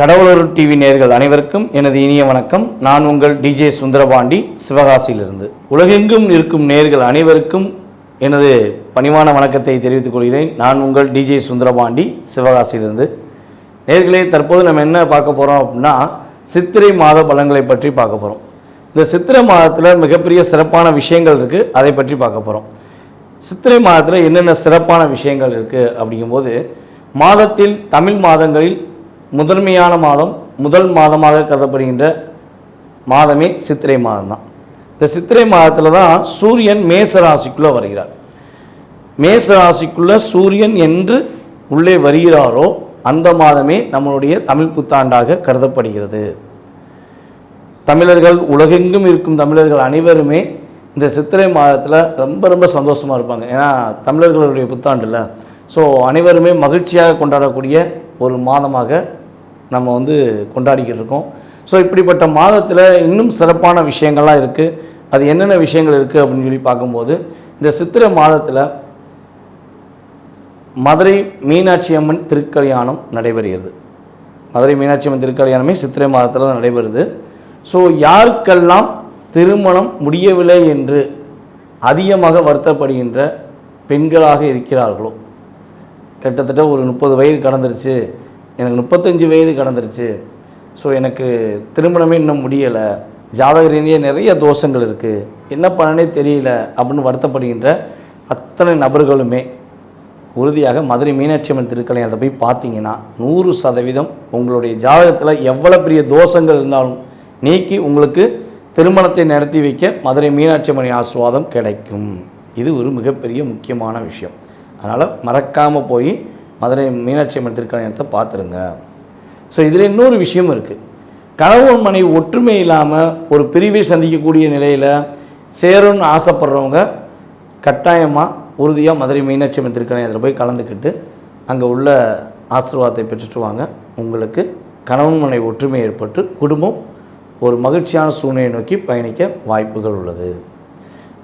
கடவுளூர் TV நேர்கள் அனைவருக்கும் எனது இனிய வணக்கம். நான் உங்கள் டிஜே சுந்தரபாண்டி சிவகாசியிலிருந்து. உலகெங்கும் இருக்கும் நேர்கள் அனைவருக்கும் எனது பணிவான வணக்கத்தை தெரிவித்துக் கொள்கிறேன். நான் உங்கள் டிஜே சுந்தரபாண்டி சிவகாசியிலிருந்து. நேர்களே தற்போது நம்ம என்ன பார்க்க போகிறோம் அப்படின்னா சித்திரை மாத பலன்களை பற்றி பார்க்க போகிறோம் இந்த சித்திரை மாதத்தில் மிகப்பெரிய சிறப்பான விஷயங்கள் இருக்குது அதை பற்றி பார்க்க போகிறோம் சித்திரை மாதத்தில் என்னென்ன சிறப்பான விஷயங்கள் இருக்குது அப்படிங்கும்போது மாதத்தில் தமிழ் மாதங்களில் முதன்மையான மாதம் முதல் மாதமாக கருதப்படுகின்ற மாதமே சித்திரை மாதம் தான் இந்த சித்திரை மாதத்தில் தான் சூரியன் மேச ராசிக்குள்ளே வருகிறார். மேச ராசிக்குள்ளே சூரியன் என்று உள்ளே வருகிறாரோ அந்த மாதமே நம்மளுடைய தமிழ் புத்தாண்டாக கருதப்படுகிறது. தமிழர்கள் உலகெங்கும் இருக்கும் தமிழர்கள் அனைவருமே இந்த சித்திரை மாதத்தில் ரொம்ப ரொம்ப சந்தோஷமாக இருப்பாங்க. ஏன்னா தமிழர்களுடைய புத்தாண்டில். ஸோ அனைவருமே மகிழ்ச்சியாக கொண்டாடக்கூடிய ஒரு மாதமாக நம்ம வந்து கொண்டாடிக்கிட்டு இருக்கோம் ஸோ இப்படிப்பட்ட மாதத்தில் இன்னும் சிறப்பான விஷயங்கள்லாம் இருக்குது அது என்னென்ன விஷயங்கள் இருக்குது அப்படின்னு சொல்லி பார்க்கும்போது இந்த சித்திரை மாதத்தில் மதுரை மீனாட்சி அம்மன் திருக்கல்யாணம் நடைபெறுகிறது. மதுரை மீனாட்சி அம்மன் திருக்கல்யாணமே சித்திரை மாதத்தில் தான் நடைபெறுது. ஸோ யாருக்கெல்லாம் திருமணம் முடியவில்லை என்று அதிகமாக வருத்தப்படுகின்ற பெண்களாக இருக்கிறார்களோ கிட்டத்தட்ட ஒரு முப்பது வயது கடந்துருச்சு எனக்கு முப்பத்தஞ்சு வயது கடந்துருச்சு. ஸோ எனக்கு திருமணமே இன்னும் முடியலை. ஜாதக ரீதியாக நிறைய தோஷங்கள் இருக்குது என்ன பண்ணனே தெரியல அப்படின்னு வருத்தப்படுகின்ற அத்தனை நபர்களுமே உறுதியாக மதுரை மீனாட்சி அம்மன் திருக்கல்யாணத்தை போய் பார்த்தீங்கன்னா நூறு சதவீதம் உங்களுடைய ஜாதகத்தில் எவ்வளோ பெரிய தோஷங்கள் இருந்தாலும் நீக்கி உங்களுக்கு திருமணத்தை நடத்தி வைக்க மதுரை மீனாட்சி அம்மன் ஆசிர்வாதம் கிடைக்கும். இது ஒரு மிகப்பெரிய முக்கியமான விஷயம். அதனால் மறக்காமல் போய் மதுரை மீனாட்சி அம்மன் திருக்கல்யாணத்தை பார்த்துருங்க. ஸோ இதில் இன்னொரு விஷயம் இருக்குது கணவன் மனைவி ஒற்றுமை இல்லாமல் ஒரு பிரிவை சந்திக்கக்கூடிய நிலையில் சேரும்னு ஆசைப்படுறவங்க கட்டாயமாக உறுதியாக மதுரை மீனாட்சி அம்மன் திருக்கல்யாணத்தில் போய் கலந்துக்கிட்டு அங்கே உள்ள ஆசீர்வாதத்தை பெற்றுட்டு வாங்க. உங்களுக்கு கணவன் மனைவி ஒற்றுமை ஏற்பட்டு குடும்பம் ஒரு மகிழ்ச்சியான சூழ்நிலையை நோக்கி பயணிக்க வாய்ப்புகள் உள்ளது.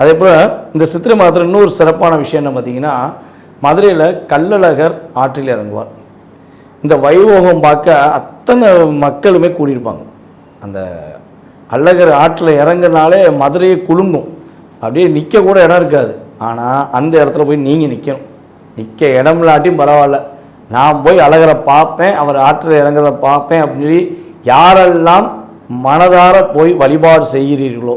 அதே போல் இந்த சித்திரை மாதத்தில் இன்னொரு சிறப்பான விஷயம் என்ன பார்த்தீங்கன்னா மதுரையில் கள்ளழகர் ஆற்றில் இறங்குவார். இந்த வைபோகம் பார்க்க அத்தனை மக்களுமே கூடியிருப்பாங்க. அந்த அழகர் ஆற்றில் இறங்குறனாலே மதுரையை குலுங்கும். அப்படியே நிற்க கூட இடம் இருக்காது. ஆனால் அந்த இடத்துல போய் நீங்கள் நிற்கணும் நிற்க இடம் இல்லாட்டியும் பரவாயில்ல. நான் போய் அழகரை பார்ப்பேன் அவர் ஆற்றில் இறங்குறத பார்ப்பேன் அப்படின்னு சொல்லி யாரெல்லாம் மனதார போய் வழிபாடு செய்கிறீர்களோ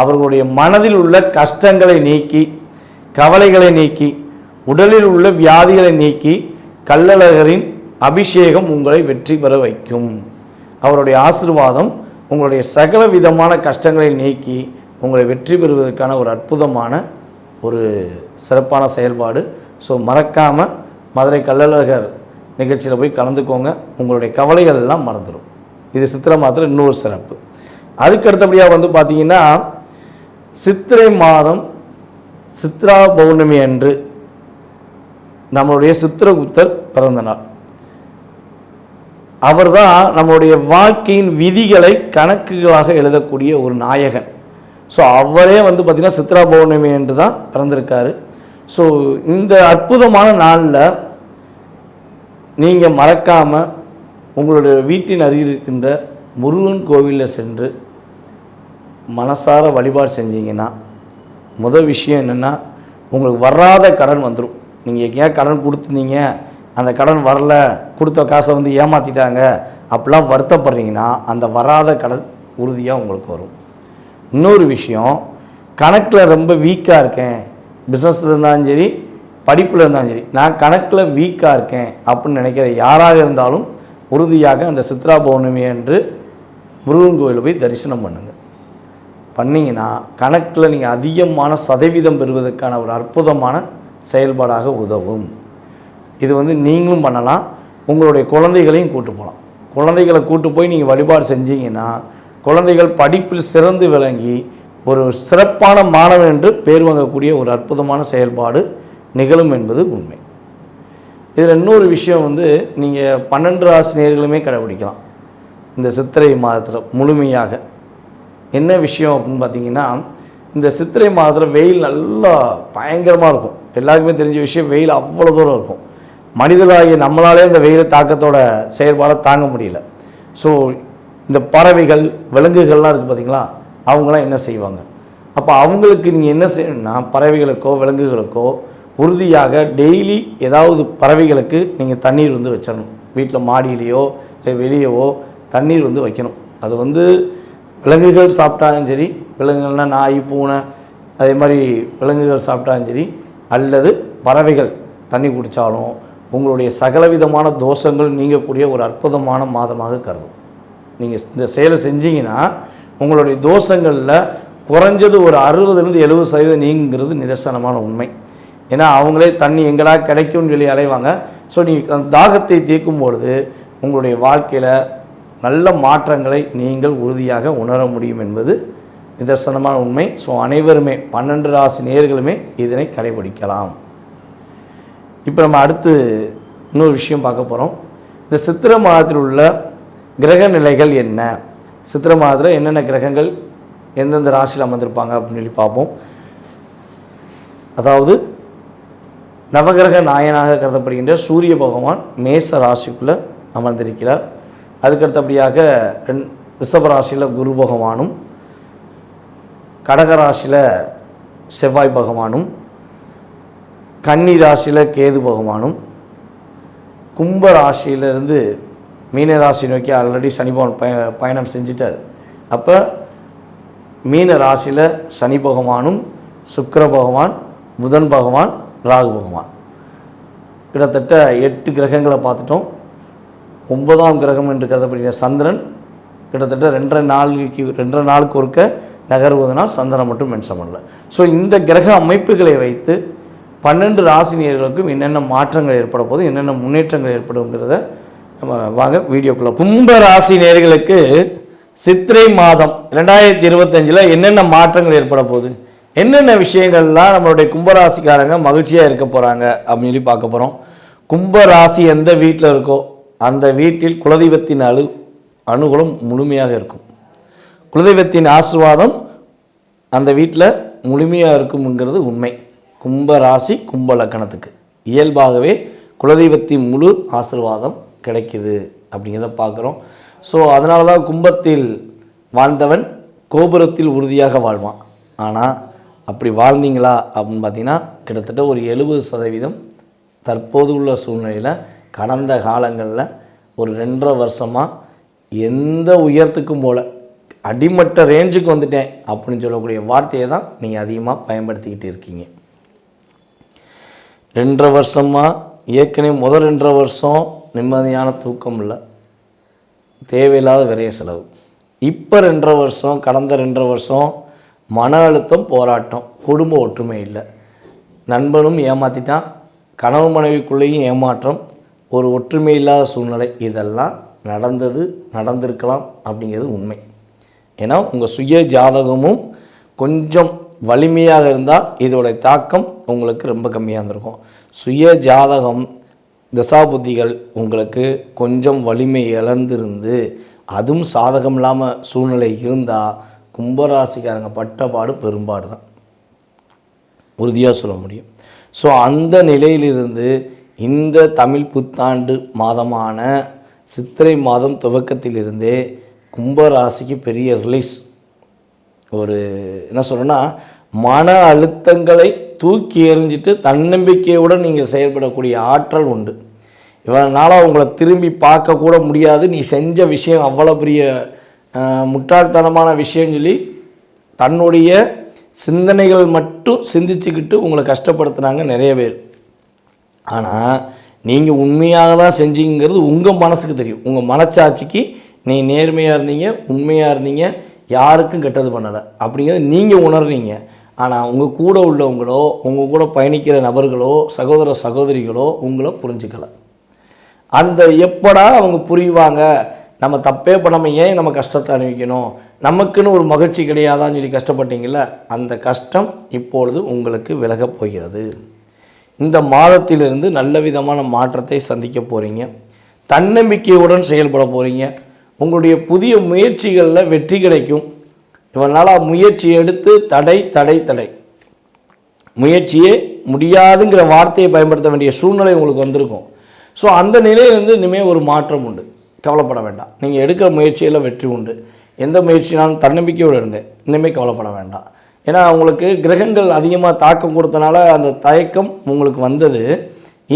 அவர்களுடைய மனதில் உள்ள கஷ்டங்களை நீக்கி கவலைகளை நீக்கி உடலில் உள்ள வியாதிகளை நீக்கி கள்ளழகரின் அபிஷேகம் உங்களை வெற்றி பெற வைக்கும். அவருடைய ஆசிர்வாதம் உங்களுடைய சகல விதமான கஷ்டங்களை நீக்கி உங்களை வெற்றி பெறுவதற்கான ஒரு அற்புதமான ஒரு சிறப்பான செயல்பாடு. ஸோ மறக்காமல் மதுரை கள்ளழகர் நிகழ்ச்சியில் போய் கலந்துக்கோங்க. உங்களுடைய கவலைகள் எல்லாம் மறந்துடும் இது சித்திரை மாதத்தில் இன்னொரு சிறப்பு. அதுக்கு அடுத்தபடியாக வந்து பார்த்தீங்கன்னா சித்திரை மாதம் சித்ரா பௌர்ணமி அன்று நம்மளுடைய சித்திரகுப்தர் பிறந்த நாள் அவர்தான் நம்மளுடைய வாழ்க்கையின் விதிகளை கணக்குகளாக எழுதக்கூடிய ஒரு நாயகன். ஸோ அவரே வந்து பார்த்திங்கன்னா சித்ரா பௌர்ணமி என்று தான் பிறந்திருக்காரு. ஸோ இந்த அற்புதமான நாளில் நீங்கள் மறக்காமல் உங்களுடைய வீட்டின் அருகில் இருக்கின்ற முருகன் கோவிலில் சென்று மனசார வழிபாடு செஞ்சீங்கன்னா முதல் விஷயம் என்னென்னா உங்களுக்கு வராத கடன் வந்துடும் நீங்கள் எங்கேயா கடன் கொடுத்துருந்தீங்க? அந்த கடன் வரல கொடுத்த காசை வந்து ஏமாற்றிட்டாங்க அப்படிலாம் வருத்தப்படுறீங்கன்னா அந்த வராத கடன் உறுதியாக உங்களுக்கு வரும். இன்னொரு விஷயம் கணக்கில் ரொம்ப வீக்காக இருக்கேன். பிஸ்னஸில் இருந்தாலும் சரி படிப்பில் இருந்தாலும் சரி நான் கணக்கில் வீக்காக இருக்கேன் அப்படின்னு நினைக்கிற யாராக இருந்தாலும் உறுதியாக அந்த சித்ரா பௌர்ணமி என்று முருகன் கோயிலில் போய் தரிசனம் பண்ணுங்கள் பண்ணிங்கன்னா கணக்கில் நீங்கள் அதிகமான சதவீதம் பெறுவதற்கான ஒரு அற்புதமான செயல்பாடாக உதவும். இது வந்து நீங்களும் பண்ணலாம். உங்களுடைய குழந்தைகளையும் கூட்டு போகலாம் குழந்தைகளை கூட்டு போய் நீங்கள் வழிபாடு செஞ்சீங்கன்னா குழந்தைகள் படிப்பில் சிறந்து விளங்கி ஒரு சிறப்பான மாணவன் என்று பேர் வாங்கக்கூடிய ஒரு அற்புதமான செயல்பாடு நிகழும் என்பது உண்மை. இதில் இன்னொரு விஷயம் வந்து நீங்கள் பன்னெண்டு ஆசிரியர்களுமே கடைபிடிக்கலாம். இந்த சித்திரை மாதத்தில் முழுமையாக. என்ன விஷயம் அப்படின்னு பார்த்தீங்கன்னா இந்த சித்திரை மாதத்தில் வெயில் நல்லா பயங்கரமாக இருக்கும். எல்லாருக்குமே தெரிஞ்ச விஷயம் வெயில் அவ்வளோ தூரம் இருக்கும். மனிதர்களாகிய நம்மளாலே இந்த வெயில் தாக்கத்தோட செயல்பாடை தாங்க முடியல. ஸோ இந்த பறவைகள் விலங்குகள்லாம் இருக்குது பார்த்தீங்களா அவங்களாம் என்ன செய்வாங்க? அப்போ அவங்களுக்கு நீங்கள் என்ன செய்யணும்னா பறவைகளுக்கோ விலங்குகளுக்கோ உறுதியாக டெய்லி ஏதாவது பறவைகளுக்கு நீங்கள் தண்ணீர் வந்து வச்சிடணும். வீட்டில் மாடியிலையோ இல்லை வெளியவோ தண்ணீர் வந்து வைக்கணும். அது வந்து விலங்குகள் சாப்பிட்டாலும் சரி விலங்குகள்னால் நாய் பூனை அதே மாதிரி விலங்குகள் சாப்பிட்டாலும் சரி அல்லது பறவைகள் தண்ணி குடித்தாலும் உங்களுடைய சகலவிதமான தோஷங்கள் நீங்கக்கூடிய ஒரு அற்புதமான மாதமாக கருதும். நீங்கள் இந்த செயலை செஞ்சீங்கன்னா உங்களுடைய தோஷங்களில் குறைஞ்சது ஒரு அறுபதுலேருந்து எழுபது சதவீதம் நீங்கிறது நிதர்சனமான உண்மை. ஏன்னா அவங்களே தண்ணி எங்கடா கிடைக்கும்னு சொல்லி அலைவாங்க. ஸோ நீங்கள் அந்த தாகத்தை தீர்க்கும் பொழுது உங்களுடைய வாழ்க்கையில் நல்ல மாற்றங்களை நீங்கள் உறுதியாக உணர முடியும் என்பது நிதர்சனமான உண்மை. ஸோ அனைவருமே பன்னெண்டு ராசி நேயர்களுமே இதனை கடைபிடிக்கலாம். இப்போ நம்ம அடுத்து இன்னொரு விஷயம் பார்க்க போகிறோம் இந்த சித்திரை மாதத்தில் உள்ள கிரக நிலைகள் என்ன? சித்திரை மாதத்தில் என்னென்ன கிரகங்கள் எந்தெந்த ராசியில் அமர்ந்திருப்பாங்க அப்படின்னு சொல்லி பார்ப்போம். அதாவது நவகிரக நாயனாக கருதப்படுகின்ற சூரிய பகவான் மேச ராசிக்குள்ளே அமர்ந்திருக்கிறார். அதுக்கடுத்தபடியாக ரெண் ரிஷப ராசியில் குரு பகவானும் கடகராசியில் செவ்வாய் பகவானும் கன்னி ராசியில் கேது பகவானும் கும்ப ராசியிலிருந்து மீன ராசி நோக்கி ஆல்ரெடி சனி பகவான் பய பயணம் செஞ்சிட்டார். அப்போ மீன ராசியில் சனி பகவானும் சுக்கர பகவான் புதன் பகவான் ராகு பகவான். கிட்டத்தட்ட எட்டு கிரகங்களை பார்த்துட்டோம். ஒன்பதாம் கிரகம் என்று கருதப்படுகிற சந்திரன் கிட்டத்தட்ட ரெண்டரை நாளுக்கு ரெண்டரை நாளுக்கு ஒருக்க நகர்வதனால் சந்திரன் மட்டும் மென்ஷன் பண்ணல. ஸோ இந்த கிரக அமைப்புகளை வைத்து பன்னெண்டு ராசினியர்களுக்கும் என்னென்ன மாற்றங்கள் ஏற்பட போது என்னென்ன முன்னேற்றங்கள் ஏற்படுங்கிறத நம்ம வாங்க வீடியோக்குள்ளே கும்ப ராசி நேர்களுக்கு சித்திரை மாதம் ரெண்டாயிரத்தி இருபத்தஞ்சில் என்னென்ன மாற்றங்கள் ஏற்பட போகுது என்னென்ன விஷயங்கள்லாம் நம்மளுடைய கும்பராசிக்காரங்க மகிழ்ச்சியாக இருக்க போகிறாங்க அப்படின்னு சொல்லி பார்க்க போகிறோம் கும்பராசி எந்த வீட்டில் இருக்கோ அந்த வீட்டில் குலதெய்வத்தின் அணு அனுகூலம் முழுமையாக இருக்கும். குலதெய்வத்தின் ஆசீர்வாதம் அந்த வீட்டில் முழுமையாக இருக்கும்ங்கிறது உண்மை. கும்ப ராசி கும்ப லக்கணத்துக்கு. இயல்பாகவே குலதெய்வத்தின் முழு ஆசிர்வாதம் கிடைக்கிது அப்படிங்கிறத பார்க்குறோம். ஸோ அதனால தான் கும்பத்தில் வாழ்ந்தவன் கோபுரத்தில் உறுதியாக வாழ்வான். ஆனால் அப்படி வாழ்ந்தீங்களா அப்படின்னு பார்த்தீங்கன்னா கிட்டத்தட்ட ஒரு எழுபது சதவீதம் தற்போது உள்ள சூழ்நிலையில் கடந்த காலங்களில் ஒரு ரெண்டரை வருஷமாக எந்த உயரத்துக்கும் போல அடிமட்ட ரேஞ்சுக்கு வந்துட்டேன் அப்படின்னு சொல்லக்கூடிய வார்த்தையை தான் நீங்கள் அதிகமாக பயன்படுத்திக்கிட்டு இருக்கீங்க. ரெண்டரை வருஷமாக ஏற்கனவே முதல் ரெண்டரை வருஷம் நிம்மதியான தூக்கம் இல்லை. தேவையில்லாத விரைய செலவு. இப்போ ரெண்டரை வருஷம் கடந்த ரெண்டரை வருஷம் மன அழுத்தம் போராட்டம் குடும்ப ஒற்றுமை இல்லை. நண்பனும் ஏமாற்றிட்டான் கணவன் மனைவிக்குள்ளேயும் ஏமாற்றம் ஒரு ஒற்றுமை இல்லாத சூழ்நிலை இதெல்லாம் நடந்தது நடந்திருக்கலாம் அப்படிங்கிறது உண்மை. ஏன்னா உங்கள் சுய ஜாதகமும் கொஞ்சம் வலிமையாக இருந்தால் இதோடைய தாக்கம் உங்களுக்கு ரொம்ப கம்மியாக இருந்திருக்கும். சுய ஜாதகம் தசாபுத்திகள் உங்களுக்கு கொஞ்சம் வலிமை இழந்திருந்து அதுவும் சாதகம் இல்லாமல் சூழ்நிலை இருந்தால் கும்பராசிக்காரங்க பட்டப்பாடு பெரும்பாடு தான் உறுதியாக சொல்ல முடியும். ஸோ அந்த நிலையிலிருந்து இந்த தமிழ் புத்தாண்டு மாதமான சித்திரை மாதம் துவக்கத்திலிருந்தே கும்பராசிக்கு பெரிய ரிலீஸ் ஒரு என்ன சொல்கிறேன்னா மன அழுத்தங்களை தூக்கி எறிஞ்சிட்டு தன்னம்பிக்கையுடன் நீங்கள் செயல்படக்கூடிய ஆற்றல் உண்டு. இவனால் உங்களை திரும்பி பார்க்கக்கூட முடியாது. நீ செஞ்ச விஷயம் அவ்வளோ பெரிய முட்டாள்தனமான விஷயம் சொல்லி தன்னுடைய சிந்தனைகள் மட்டும் சிந்திச்சுக்கிட்டு உங்களை கஷ்டப்படுத்துனாங்க நிறைய பேர். ஆனால் நீங்கள் உண்மையாக தான் செஞ்சீங்கிறது உங்கள் மனசுக்கு தெரியும். உங்கள் மனச்சாட்சிக்கு நீ நேர்மையாக இருந்தீங்க உண்மையாக இருந்தீங்க யாருக்கும் கெட்டது பண்ணலை. அப்படிங்கிறத நீங்கள் உணர்றீங்க. ஆனால் உங்கள் கூட உள்ளவங்களோ உங்கள் கூட பயணிக்கிற நபர்களோ சகோதர சகோதரிகளோ உங்களை புரிஞ்சுக்கலை. அந்த எப்படா அவங்க புரிவாங்க நம்ம தப்பே பண்ணாமல் ஏன் நம்ம கஷ்டத்தை அனுபவிக்கணும்? நமக்குன்னு ஒரு மகிழ்ச்சி கிடையாதான்னு சொல்லி கஷ்டப்பட்டீங்கள அந்த கஷ்டம் இப்பொழுது உங்களுக்கு விலகப் போகிறது. இந்த மாதத்திலிருந்து நல்ல விதமான மாற்றத்தை சந்திக்க போகிறீங்க தன்னம்பிக்கையுடன் செயல்பட போகிறீங்க உங்களுடைய புதிய முயற்சிகளில் வெற்றி கிடைக்கும். இவனால் முயற்சி எடுத்து தடை தடை தடை. முயற்சியே முடியாதுங்கிற வார்த்தையை பயன்படுத்த வேண்டிய சூழ்நிலை உங்களுக்கு வந்திருக்கும். ஸோ அந்த நிலையிலேருந்து இனிமேல் ஒரு மாற்றம் உண்டு. கவலைப்பட வேண்டாம். நீங்கள் எடுக்கிற முயற்சியில் வெற்றி உண்டு. எந்த முயற்சினாலும் தன்னம்பிக்கையோடு இருங்க. இனிமேல் கவலைப்பட வேண்டாம். ஏன்னா உங்களுக்கு கிரகங்கள் அதிகமாக தாக்கம் கொடுத்தனால அந்த தயக்கம் உங்களுக்கு வந்தது.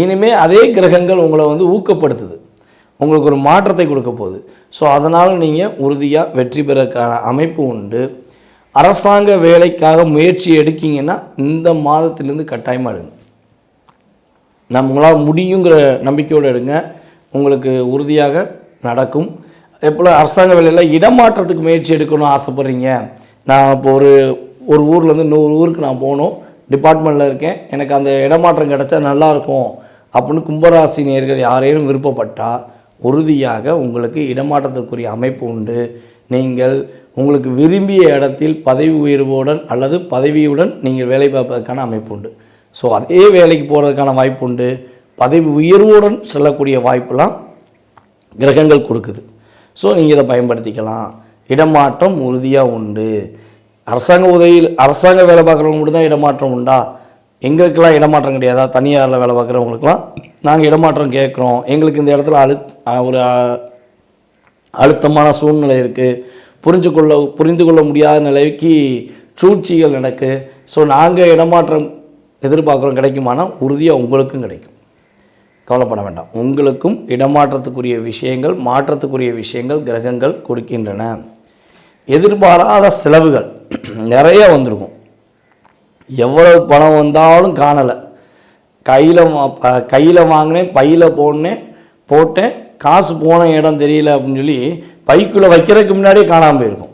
இனிமேல் அதே கிரகங்கள் உங்களை வந்து ஊக்கப்படுத்துது. உங்களுக்கு ஒரு மாற்றத்தை கொடுக்க போகுது. ஸோ அதனால் நீங்கள் உறுதியாக வெற்றி பெறக்கான அமைப்பு உண்டு. அரசாங்க வேலைக்காக முயற்சி எடுக்கிங்கன்னா இந்த மாதத்திலேருந்து கட்டாயமாக எடுங்க. நம்ம உங்களால் முடியுங்கிற நம்பிக்கையோடு எடுங்க. உங்களுக்கு உறுதியாக நடக்கும். அதே போல் அரசாங்க வேலையில் இடமாற்றத்துக்கு முயற்சி எடுக்கணும்னு ஆசைப்பட்றீங்க. நான் இப்போ ஒரு ஒரு ஊர்லேருந்து இன்னொரு ஊருக்கு நான் போகணும். டிபார்ட்மெண்ட்டில் இருக்கேன். எனக்கு அந்த இடமாற்றம் கிடச்சா நல்லாயிருக்கும் அப்படின்னு கும்பராசி நேர்கள் யாரேனும் விருப்பப்பட்டால் உறுதியாக உங்களுக்கு இடமாற்றத்திற்குரிய அமைப்பு உண்டு. நீங்கள் உங்களுக்கு விரும்பிய இடத்தில் பதவி உயர்வுடன் அல்லது பதவியுடன் நீங்கள் வேலை பார்ப்பதற்கான அமைப்பு உண்டு. ஸோ அதே வேலைக்கு போகிறதுக்கான வாய்ப்பு உண்டு. பதவி உயர்வுடன் செல்லக்கூடிய வாய்ப்பெல்லாம் கிரகங்கள் கொடுக்குது. ஸோ நீங்கள் இதை பயன்படுத்திக்கலாம். இடமாற்றம் உறுதியாக உண்டு. அரசாங்க உதவியில் அரசாங்க வேலை பார்க்குறவங்க மட்டும் தான் இடமாற்றம் உண்டா? எங்களுக்கெல்லாம் இடமாற்றம் கிடையாதா? தனியாரில் வேலை பார்க்குறவங்களுக்குலாம் நாங்கள் இடமாற்றம் கேட்குறோம். எங்களுக்கு இந்த இடத்துல அழு ஒரு அழுத்தமான சூழ்நிலை இருக்குது புரிஞ்சு கொள்ள புரிந்து கொள்ள முடியாத நிலைக்கு சூழ்ச்சிகள் நடக்கு. ஸோ நாங்கள் இடமாற்றம் எதிர்பார்க்குறோம் கிடைக்குமானா உறுதியாக உங்களுக்கும் கிடைக்கும். கவலைப்பட வேண்டாம். உங்களுக்கும் இடமாற்றத்துக்குரிய விஷயங்கள் மாற்றத்துக்குரிய விஷயங்கள் கிரகங்கள் கொடுக்கின்றன. எதிர்பாராத செலவுகள் நிறைய வந்திருக்கும். எவ்வளவு பணம் வந்தாலும் காணலை. கையில் கையில் வாங்கினேன் பையில் போடனேன் போட்டேன். காசு போன இடம் தெரியல அப்படின்னு சொல்லி பைக்குள்ளே வைக்கிறதுக்கு முன்னாடியே காணாமல் போயிருக்கும்.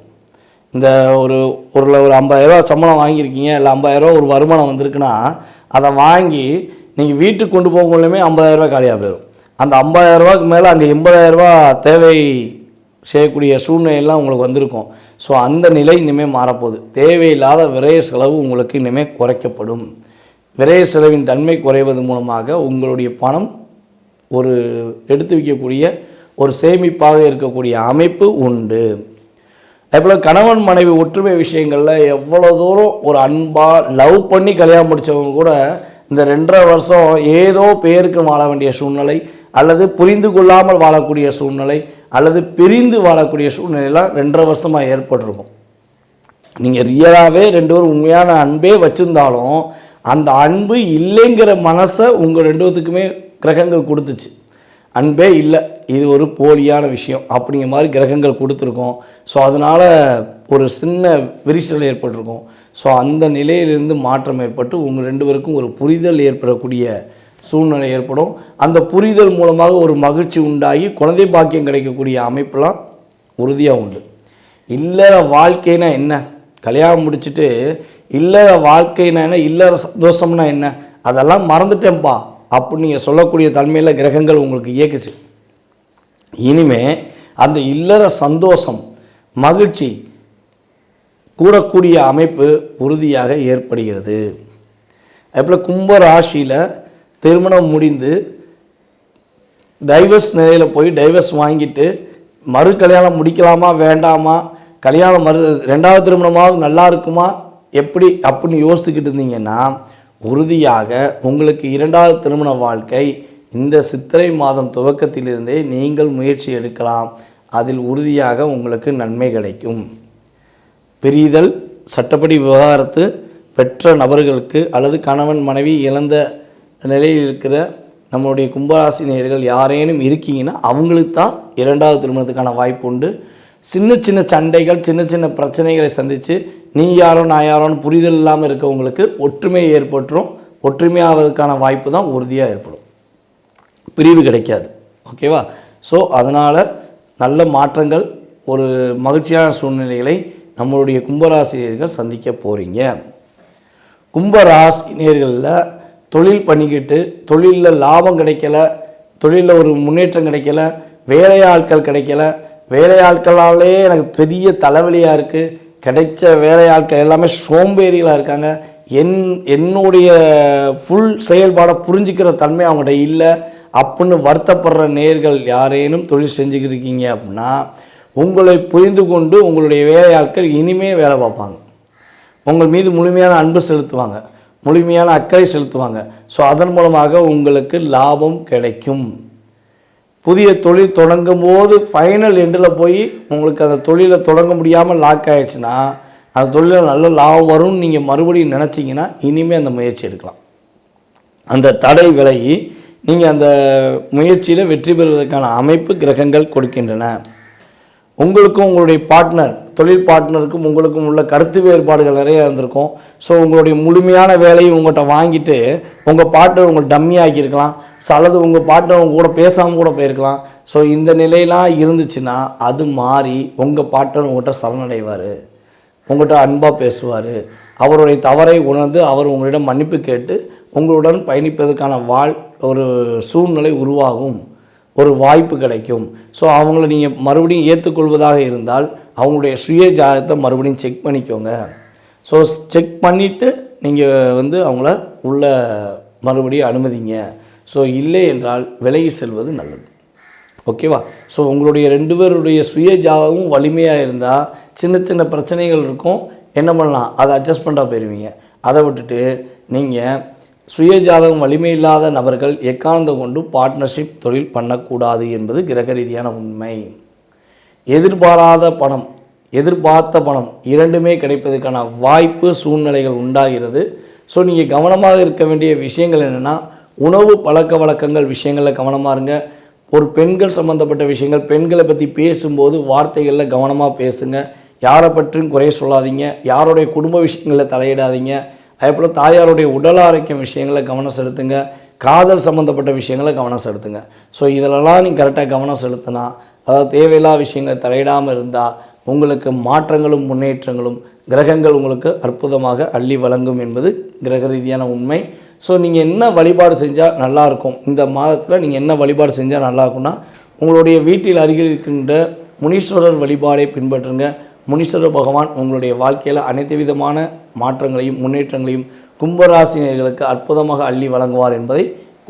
இந்த ஒரு ஒரு ஒரு ஐம்பதாயிரரூவா சம்பளம் வாங்கியிருக்கீங்க இல்லை ஐம்பதாயிரரூவா ஒரு வருமானம் வந்திருக்குன்னா அதை வாங்கி நீங்கள் வீட்டுக்கு கொண்டு போகும்போதுமே ஐம்பதாயிரரூவா காலியாக போயிடும் அந்த ஐம்பதாயிரரூவாக்கு மேலே அங்கே எண்பதாயிரரூவா தேவை செய்யக்கூடிய சூழ்நிலையெல்லாம் உங்களுக்கு வந்திருக்கும். ஸோ அந்த நிலை இனிமேல் மாறப்போகுது. தேவையில்லாத விரைய செலவு உங்களுக்கு இனிமேல் குறைக்கப்படும். விரைய செலவின் தன்மை குறைவது மூலமாக உங்களுடைய பணம் ஒரு எடுத்து வைக்கக்கூடிய ஒரு சேமிப்பாக இருக்கக்கூடிய அமைப்பு உண்டு. அதேபோல் கணவன் மனைவி ஒற்றுமை விஷயங்களில் எவ்வளோ தூரம் ஒரு அன்பாக லவ் பண்ணி கல்யாணம் முடித்தவங்க கூட இந்த ரெண்டரை வருஷம் ஏதோ பேருக்கு வாழ வேண்டிய சூழ்நிலை அல்லது புரிந்து கொள்ளாமல் வாழக்கூடிய சூழ்நிலை அல்லது பிரிந்து வாழக்கூடிய சூழ்நிலையெல்லாம் ரெண்டரை வருஷமாக ஏற்பட்டிருக்கும். நீங்கள் ரியலாகவே ரெண்டு பேரும் உண்மையான அன்பே வச்சுருந்தாலும் அந்த அன்பு இல்லைங்கிற மனசை உங்கள் ரெண்டுத்துக்குமே கிரகங்கள் கொடுத்துச்சு. அன்பே இல்லை. இது ஒரு போலியான விஷயம். அப்படிங்கிற மாதிரி கிரகங்கள் கொடுத்துருக்கோம். ஸோ அதனால் ஒரு சின்ன விரிசல் ஏற்பட்டிருக்கும். ஸோ அந்த நிலையிலிருந்து மாற்றம் ஏற்பட்டு உங்கள் ரெண்டு பேருக்கும் ஒரு புரிதல் ஏற்படக்கூடிய சூழ்நிலை ஏற்படும். அந்த புரிதல் மூலமாக ஒரு மகிழ்ச்சி உண்டாகி குழந்தை பாக்கியம் கிடைக்கக்கூடிய அமைப்பெல்லாம் உறுதியாக உண்டு. இல்லற வாழ்க்கைனா என்ன? கல்யாணம் முடிச்சுட்டு இல்லற வாழ்க்கைனா என்ன இல்லற சந்தோஷம்னா என்ன அதெல்லாம் மறந்துட்டேன்ப்பா அப்படின்னு நீங்கள் சொல்லக்கூடிய தன்மையில் கிரகங்கள் உங்களுக்கு இயக்குச்சு. இனிமே அந்த இல்லற சந்தோஷம் மகிழ்ச்சி கூடக்கூடிய அமைப்பு உறுதியாக ஏற்படுகிறது. அதுபோல் கும்ப ராசியில் திருமணம் முடிந்து டைவர்ஸ் நிலையில் போய் டைவர்ஸ் வாங்கிட்டு மறு கல்யாணம் முடிக்கலாமா வேண்டாமா கல்யாணம் மறு ரெண்டாவது திருமணமாவது நல்லா இருக்குமா? எப்படி? அப்படின்னு யோசித்துக்கிட்டு இருந்தீங்கன்னா உறுதியாக உங்களுக்கு இரண்டாவது திருமண வாழ்க்கை இந்த சித்திரை மாதம் துவக்கத்திலிருந்தே நீங்கள் முயற்சி எடுக்கலாம். அதில் உறுதியாக உங்களுக்கு நன்மை கிடைக்கும். பிரிதல் சட்டப்படி விவகாரத்து பெற்ற நபர்களுக்கு அல்லது கணவன் மனைவி இழந்த நிலையில் இருக்கிற நம்மளுடைய கும்பராசினியர்கள் யாரேனும் இருக்கீங்கன்னா அவங்களுக்கு தான் இரண்டாவது திருமணத்துக்கான வாய்ப்பு உண்டு. சின்ன சின்ன சண்டைகள் சின்ன சின்ன பிரச்சனைகளை சந்தித்து நீ யாரோ நான் யாரோன்னு புரிதல் இல்லாமல் இருக்கவங்களுக்கு ஒற்றுமை ஏற்பட்டுரும். ஒற்றுமையாவதற்கான வாய்ப்பு தான் உறுதியாக ஏற்படும். பிரிவு கிடைக்காது. ஓகேவா? ஸோ அதனால் நல்ல மாற்றங்கள் ஒரு மகிழ்ச்சியான சூழ்நிலைகளை நம்மளுடைய கும்பராசிரியர்கள் சந்திக்க போகிறீங்க கும்பராசினியர்களில் தொழில் பண்ணிக்கிட்டு தொழிலில் லாபம் கிடைக்கல தொழிலில் ஒரு முன்னேற்றம் கிடைக்கல வேலையாட்கள் கிடைக்கல வேலையாட்களாலே எனக்கு பெரிய தலைவலியாக இருக்குது கிடைச்ச வேலையாட்கள் எல்லாமே சோம்பேறிகளாக இருக்காங்க. என் என்னுடைய ஃபுல் செயல்பாடை புரிஞ்சுக்கிற தன்மை அவங்கள்ட்ட இல்லை. அப்படின்னு வருத்தப்படுற நேர்கள் யாரேனும் தொழில் செஞ்சுக்கிட்டு இருக்கீங்க அப்படின்னா உங்களை புரிந்து கொண்டு உங்களுடைய வேலையாட்கள் இனிமே வேலை பார்ப்பாங்க. உங்கள் மீது முழுமையான அன்பு செலுத்துவாங்க. முழுமையான அக்கறை செலுத்துவாங்க. ஸோ அதன் மூலமாக உங்களுக்கு லாபம் கிடைக்கும். புதிய தொழில் தொடங்கும் போது ஃபைனல் எண்டில் போய் உங்களுக்கு அந்த தொழிலை தொடங்க முடியாமல் லாக் ஆகிடுச்சுன்னா அந்த தொழிலில் நல்ல லாபம் வரும்னு நீங்கள் மறுபடியும் நினச்சிங்கன்னா இனிமேல் அந்த முயற்சி எடுக்கலாம். அந்த தடை விலகி நீங்கள் அந்த முயற்சியில் வெற்றி பெறுவதற்கான அமைப்பு கிரகங்கள் கொடுக்கின்றன. உங்களுக்கும் உங்களுடைய பார்ட்னர் தொழில் பார்ட்னருக்கும் உங்களுக்கும் உள்ள கருத்து வேறுபாடுகள் நிறைய இருந்திருக்கும். ஸோ உங்களுடைய முழுமையான வேலையை உங்கள்கிட்ட வாங்கிட்டு உங்கள் பார்ட்னர் உங்களை டம்மி ஆக்கியிருக்கலாம். ஸோ அல்லது உங்கள் பார்ட்னர் உங்க கூட பேசாமல் கூட போயிருக்கலாம். ஸோ இந்த நிலையெல்லாம் இருந்துச்சுன்னா அது மாறி உங்கள் பார்ட்னர் உங்கள்கிட்ட சரணடைவார். உங்கள்கிட்ட அன்பாக பேசுவார். அவருடைய தவறை உணர்ந்து அவர் உங்களிடம் மன்னிப்பு கேட்டு உங்களுடன் பயணிப்பதற்கான வாழ் ஒரு சூழ்நிலை உருவாகும். ஒரு வாய்ப்பு கிடைக்கும். ஸோ அவங்கள நீங்கள் மறுபடியும் ஏற்றுக்கொள்வதாக இருந்தால் அவங்களுடைய சுய ஜாதகத்தை மறுபடியும் செக் பண்ணிக்கோங்க. ஸோ செக் பண்ணிவிட்டு நீங்கள் வந்து அவங்கள உள்ள மறுபடியும் அனுமதிங்க. ஸோ இல்லை என்றால் விலகி செல்வது நல்லது. ஓகேவா ஸோ உங்களுடைய ரெண்டு பேருடைய சுய ஜாதகமும் வலிமையாக இருந்தால் சின்ன சின்ன பிரச்சனைகள் இருக்கும். என்ன பண்ணலாம்? அதை அட்ஜஸ்ட்மெண்ட்டாக போயிடுவீங்க அதை விட்டுட்டு நீங்கள் சுய ஜாதகம் வலிமை இல்லாத நபர்கள் எக்காரணம் கொண்டு பார்ட்னர்ஷிப் தொழில் பண்ணக்கூடாது என்பது கிரக ரீதியான உண்மை. எதிர்பாராத பணம் எதிர்பார்த்த பணம் இரண்டுமே கிடைப்பதற்கான வாய்ப்பு சூழ்நிலைகள் உண்டாகிறது. ஸோ நீங்கள் கவனமாக இருக்க வேண்டிய விஷயங்கள் என்னென்னா உணவு பழக்க வழக்கங்கள் விஷயங்களில் கவனமாக இருங்க. ஒரு பெண்கள் சம்மந்தப்பட்ட விஷயங்கள் பெண்களை பற்றி பேசும்போது வார்த்தைகளில் கவனமாக பேசுங்க. யாரை பற்றியும் குறை சொல்லாதீங்க. யாருடைய குடும்ப விஷயங்களில் தலையிடாதீங்க. அதே போல் தாயாருடைய உடல் ஆரோக்கியம் விஷயங்களை கவனம் செலுத்துங்க. காதல் சம்மந்தப்பட்ட விஷயங்களை கவனம் செலுத்துங்க. ஸோ இதிலெல்லாம் நீங்கள் கரெக்டாக கவனம் செலுத்தினா அதாவது தேவையில்லா விஷயங்களை தலையிடாமல் இருந்தால் உங்களுக்கு மாற்றங்களும் முன்னேற்றங்களும் கிரகங்கள் உங்களுக்கு அற்புதமாக அள்ளி வழங்கும் என்பது கிரக ரீதியான உண்மை. ஸோ நீங்கள் என்ன வழிபாடு செஞ்சால் நல்லாயிருக்கும் இந்த மாதத்தில் நீங்கள் என்ன வழிபாடு செஞ்சால் நல்லாயிருக்கும்னா உங்களுடைய வீட்டில் அருகில் இருக்கின்ற முனீஸ்வரர் வழிபாடை பின்பற்றுங்க. முனீஸ்வரர் பகவான் உங்களுடைய வாழ்க்கையில் அனைத்து விதமான மாற்றங்களையும் முன்னேற்றங்களையும் கும்பராசினியர்களுக்கு அற்புதமாக அள்ளி வழங்குவார் என்பதை